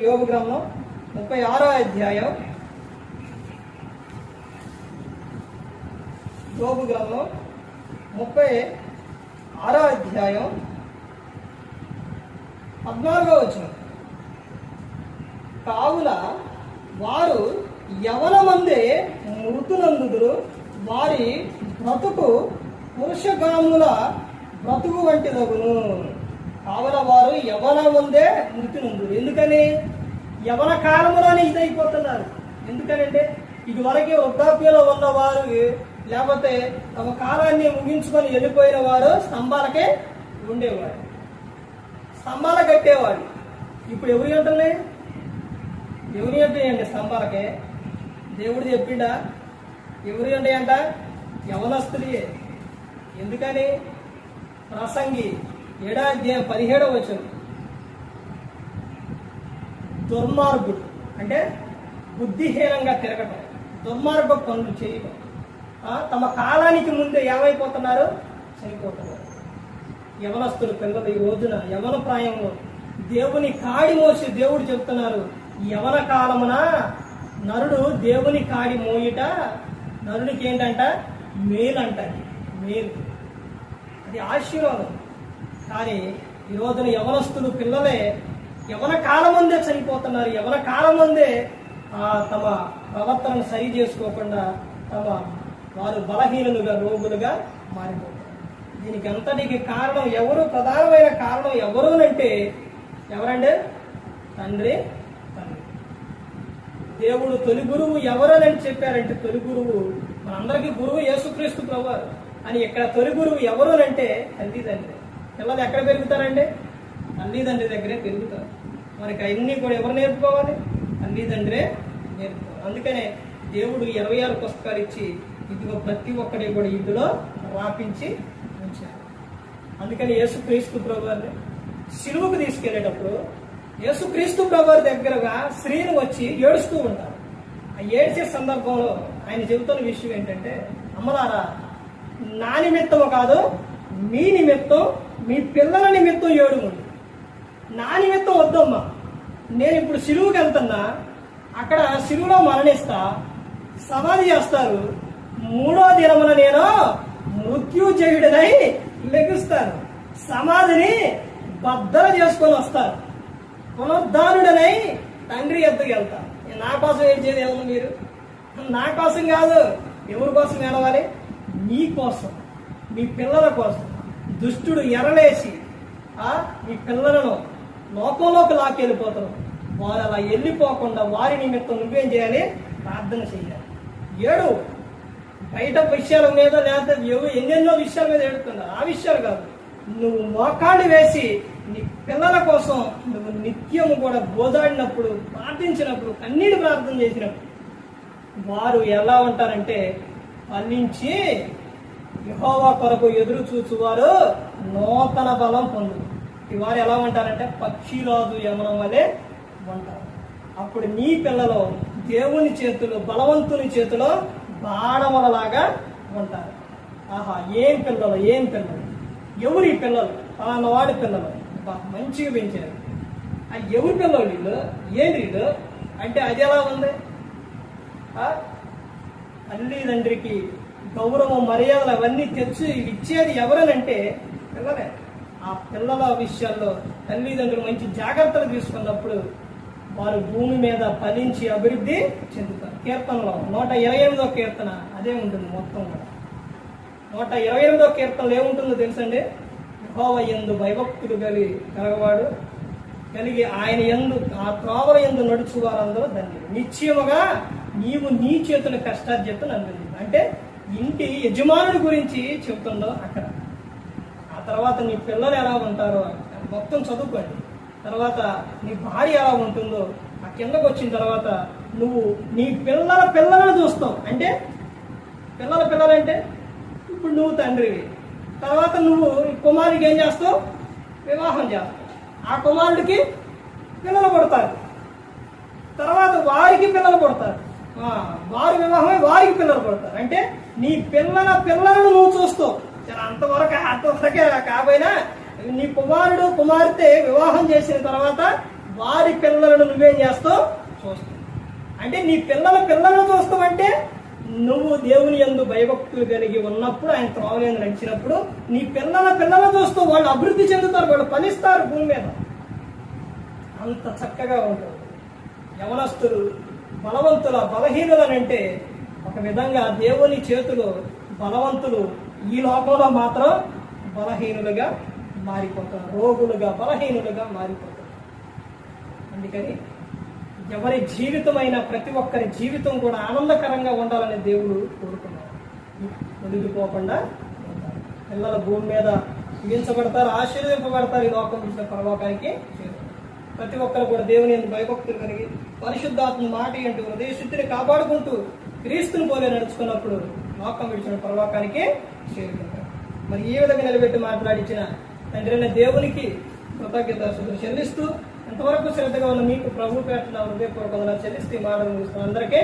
యోగ గ్రంథం ముప్పై ఆరో అధ్యాయం. యోగ గ్రంథం ముప్పై ఆరో అధ్యాయం పద్నాలుగో వచ్చిన కావున వారు యవన మందే మృతులందుదురు వారి బ్రతుకు పురుషగాముల బ్రతుకు వంటిదగును. కావున వారు యవన ముందే ఉంది ఎందుకని? యవన కాలంలోనే ఇదైపోతున్నారు. ఎందుకనంటే ఇదివరకే వృద్ధాప్యలో ఉన్న వారు లేకపోతే తమ కాలాన్ని ముగించుకొని వెళ్ళిపోయిన వారు స్తంభాలకే ఉండేవారు. స్తంభాలు కట్టేవాడు ఇప్పుడు ఎవరి ఉంటుంది ఎవరి ఉంటాయండి స్తంభాలకే? దేవుడు చెప్పిండా? ఎవరి ఉంటాయంట యవనస్తులే. ఎందుకని? ప్రసంగి. ఏడా అధ్యాయం పదిహేడవ వచనం దుర్మార్గుడు. అంటే బుద్ధిహీనంగా తిరగటం. దుర్మార్గ పనులు చేయడం తమ కాలానికి ముందే ఏమైపోతున్నారు? చనిపోతున్నారు. యవనస్తులు పిల్లలు ఈ రోజున యవన ప్రాయంలో దేవుని కాడి మోసి దేవుడు చెప్తున్నారు యవన కాలమున నరుడు దేవుని కాడి మోయిట నరుడికి ఏంటంట మేలు అంట మేలు. అది ఆశీర్వాదం. కానీ ఈ రోజున యవనస్తులు పిల్లలే యవన కాలం ముందే చనిపోతున్నారు. యవన కాలం ముందే ఆ, తమ ప్రవర్తనను సరి చేసుకోకుండా తమ వారు బలహీనులుగా రోగులుగా మారిపోతారు. దీనికి అంతటికి కారణం ఎవరు? ప్రధానమైన కారణం ఎవరు అంటే ఎవరండి? తండ్రి తండ్రి. దేవుడు తొలి గురువు ఎవరని చెప్పారంటే తొలి గురువు మనందరికీ గురువు యేసుక్రీస్తు ప్రభు అని. ఇక్కడ తొలి గురువు ఎవరు అంటే తల్లిదండ్రి పిల్లలు ఎక్కడ పెరుగుతారండి? తల్లిదండ్రి దగ్గరే పెరుగుతారు. మనకి అన్నీ కూడా ఎవరు నేర్పుకోవాలి? తల్లిదండ్రే నేర్పుకోవాలి. అందుకనే దేవుడు ఇరవై ఆరు పుస్తకాలు ఇచ్చి ఇదిగో ప్రతి ఒక్కటి కూడా ఇందులో రాపించి ఉంచారు. అందుకని యేసుక్రీస్తు ప్రభువారిని సిలువకు తీసుకెళ్ళేటప్పుడు యేసుక్రీస్తు ప్రభువారి దగ్గరగా స్త్రీలు వచ్చి ఏడుస్తూ ఉంటారు. ఆ ఏడ్చే సందర్భంలో ఆయన చెబుతున్న విషయం ఏంటంటే అమ్మలారా నా నిమిత్తము కాదు మీ నిమిత్తం మీ పిల్లల నిమిత్తం ఏడుముంది నా నిమిత్తం వద్దమ్మా. నేను ఇప్పుడు సిలువుకి వెళ్తున్నా. అక్కడ సిలువులో మరణిస్తా. సమాధి చేస్తారు. మూడో దినమున నేను మృత్యుజయుడినై లెగుస్తాను. సమాధిని బద్దలు చేసుకొని వస్తారు పునరుద్ధానుడనై తండ్రి ఎద్దుకు వెళ్తాను. నా కోసం ఏం చేయలేదు మీరు? నా కోసం కాదు ఎవరి కోసం ఏడవాలి? నీ కోసం మీ పిల్లల కోసం. దుష్టుడు ఎరలేసి ఆ పిల్లలను లోకంలోకి లాక్కెళ్ళిపోతారు. వారు అలా వెళ్ళిపోకుండా వారి నిమిత్తం నువ్వేం చేయాలి? ప్రార్థన చేయాలి ఏడు బయట విషయాల మీద లేకపోతే ఎన్నెన్నో విషయాల మీద ఏడుతున్నారు. ఆ విషయాలు కాదు. నువ్వు మోకాళ్ళు వేసి నీ పిల్లల కోసం నువ్వు నిత్యము కూడా గోదాడినప్పుడు ప్రార్థించినప్పుడు కన్నీటి ప్రార్థన చేసినప్పుడు వారు ఎలా ఉంటారంటే ఫలించి యహోవా కొరకు ఎదురు చూచువారు నూతన బలం పొందు ఈ వారు ఎలా ఉంటారంటే పక్షిరాజు యమనం వలె ఉంటారు. అప్పుడు నీ పిల్లలు దేవుని చేతులు బలవంతుని చేతిలో బాణములలాగా ఉంటారు. ఆహా ఏం పిల్లలు ఏం పిల్లలు? ఎవరి పిల్లలు? పలానా వాడి పిల్లలు. మంచిగా పెంచారు. ఆ ఎవరి పిల్లలు వీళ్ళు? ఏం వీళ్ళు? అంటే అది ఎలా ఉంది? ఆ? తల్లిదండ్రికి గౌరవం మర్యాదలు అవన్నీ తెచ్చి ఇచ్చేది ఎవరనంటే పిల్లలే. ఆ పిల్లల విషయాల్లో తల్లిదండ్రులు మంచి జాగ్రత్తలు తీసుకున్నప్పుడు వారు భూమి మీద ఫలించి అభివృద్ధి చెందుతారు. కీర్తనలో నూట ఇరవై ఎనిమిదో కీర్తన అదే ఉంటుంది మొత్తం కూడా. నూట ఇరవై ఎనిమిదో కీర్తనలు ఏముంటుందో తెలుసండి? యహోవ ఎందు భయభక్తులు కలిగి కలగవాడు. కలిగి ఆయన ఎందు ఆ త్రోవల ఎందు నడుచు వారందరూ ధన్యులు. నిశ్చయముగా నీవు నీ చేతుల కష్టార్జితం అందింది అంటే ఇంటి యజమానుడి గురించి చెప్తుందో అక్కడ. ఆ తర్వాత నీ పిల్లలు ఎలా ఉంటారో మొత్తం చదువుకోండి. తర్వాత నీ భార్య ఎలా ఉంటుందో ఆ కిందకు వచ్చిన తర్వాత నువ్వు నీ పిల్లల పిల్లలను చూస్తావు. అంటే పిల్లల పిల్లలంటే ఇప్పుడు నువ్వు తండ్రివి. తర్వాత నువ్వు కుమారుడికి ఏం చేస్తావు? వివాహం చేస్తావు. ఆ కుమారుడికి పిల్లలు పుడతారు. తర్వాత వారికి పిల్లలు పుడతారు. వారి వివాహమే వారికి పిల్లలు పడతారు. అంటే నీ పిల్లల పిల్లలను నువ్వు చూస్తావు. అంతవరకు అంతవరకే కాకపోయినా నీ కుమారుడు కుమార్తె వివాహం చేసిన తర్వాత వారి పిల్లలను నువ్వేం చేస్తావు? చూస్తావు. అంటే నీ పిల్లల పిల్లలను చూస్తావంటే నువ్వు దేవుని యందు భయభక్తులు కలిగి ఉన్నప్పుడు ఆయన త్రోవలేని నడిచినప్పుడు నీ పిల్లల పిల్లలు చూస్తూ వాళ్ళు అభివృద్ధి చెందుతారు వాళ్ళు ఫలిస్తారు భూమి మీద. అంత చక్కగా ఉంటుంది. యవనస్తులు బలవంతుల బలహీనులనంటే ఒక విధంగా దేవుని చేతులు బలవంతులు ఈ లోకంలో మాత్రం బలహీనులుగా మారిపోతారు. రోగులుగా బలహీనులుగా మారిపోతారు. అందుకని ఎవరి జీవితమైన ప్రతి ఒక్కరి జీవితం కూడా ఆనందకరంగా ఉండాలని దేవుడు కోరుకున్నారు. ఒడిగిపోకుండా పిల్లల భూమి మీద దీవించబడతారు ఆశీర్వదింపబడతారు ఈ లోకం చూసిన పరలోకానికి ప్రతి ఒక్కరు కూడా దేవుని ఎందు భయభక్తులు కలిగి పరిశుద్ధాత్మ మాట ఏంటి? హృదయ శుద్ధిని కాపాడుకుంటూ క్రీస్తుని పోలే నడుచుకున్నప్పుడు లోకం విడిచిన పరలోకానికి చేరుకుంటారు. మరి ఈ విధంగా నిలబెట్టి మాట్లాడించిన తండ్రి అయిన దేవునికి కృతజ్ఞత చెల్లిస్తూ ఎంతవరకు శ్రద్ధగా ఉన్న మీకు ప్రభు పేట హృదయపూర్వకంగా చెల్లిస్తూ ఈ అందరికీ